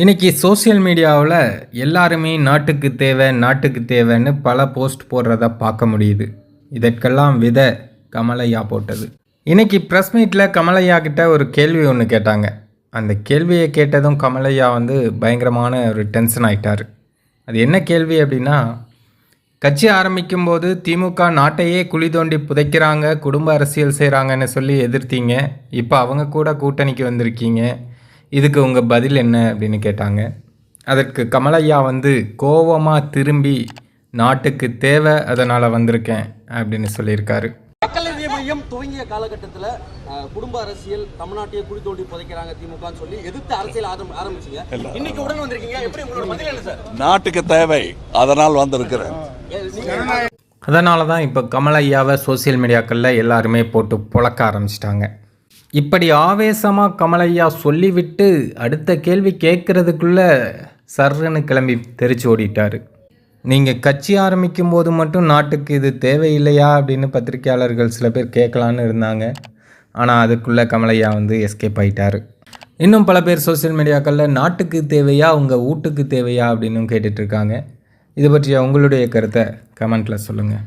இன்றைக்கி சோஷியல் மீடியாவில் எல்லாருமே நாட்டுக்கு தேவை நாட்டுக்கு தேவைன்னு பல போஸ்ட் போடுறத பார்க்க முடியுது. இதற்கெல்லாம் வித கமலையா போட்டது. இன்றைக்கி ப்ரெஸ் மீட்டில் கமலையா கிட்ட ஒரு கேள்வி ஒன்று கேட்டாங்க. அந்த கேள்வியை கேட்டதும் கமலையா வந்து பயங்கரமான ஒரு டென்ஷன் ஆயிட்டார். அது என்ன கேள்வி அப்படின்னா கட்சி ஆரம்பிக்கும் போது திமுக நாட்டையே குழி தோண்டி புதைக்கிறாங்க குடும்ப அரசியல் செய்கிறாங்கன்னு சொல்லி எதிர்த்தீங்க. இப்போ அவங்க கூட கூட்டணிக்கு வந்திருக்கீங்க. இதுக்கு உங்கள் பதில் என்ன அப்படின்னு கேட்டாங்க. அதற்கு கமலையா வந்து கோவமாக திரும்பி நாட்டுக்கு தேவை அதனால் வந்திருக்கேன் அப்படின்னு சொல்லியிருக்காரு. மக்கள் நீதி மையம் துவங்கிய காலகட்டத்தில் குடும்ப அரசியல் தமிழ்நாட்டையே குழி தோண்டி புதைக்கிறாங்க திமுகன்னு சொல்லி எதிர்த்து அரசியல் ஆரம் ஆரம்பிச்சீங்க. இன்னைக்கு உடன் வந்திருக்கீங்க. எப்படி உங்களோட பதில் என்ன சார்? நாட்டுக்கு தேவை அதனால் வந்திருக்கிறேன். அதனால தான் இப்போ கமலையாவை சோஷியல் மீடியாக்களில் எல்லாருமே போட்டு புழக்க ஆரம்பிச்சிட்டாங்க. இப்படி ஆவேசமாக கமலையா சொல்லிவிட்டு அடுத்த கேள்வி கேட்குறதுக்குள்ளே சர்ன்னு கிளம்பி தெரிச்சு ஓடிட்டார். நீங்கள் கட்சி ஆரம்பிக்கும் போது மட்டும் நாட்டுக்கு இது தேவையில்லையா அப்படின்னு பத்திரிக்கையாளர்கள் சில பேர் கேட்கலான்னு இருந்தாங்க. ஆனால் அதுக்குள்ளே கமலையா வந்து எஸ்கேப் ஆகிட்டார் இன்னும் பல பேர் சோஷியல் மீடியாக்களில் நாட்டுக்கு தேவையா உங்கள் வீட்டுக்கு தேவையா அப்படின்னும் கேட்டுட்ருக்காங்க இது பற்றிய உங்களுடைய கருத்தை கமெண்ட்டில் சொல்லுங்கள்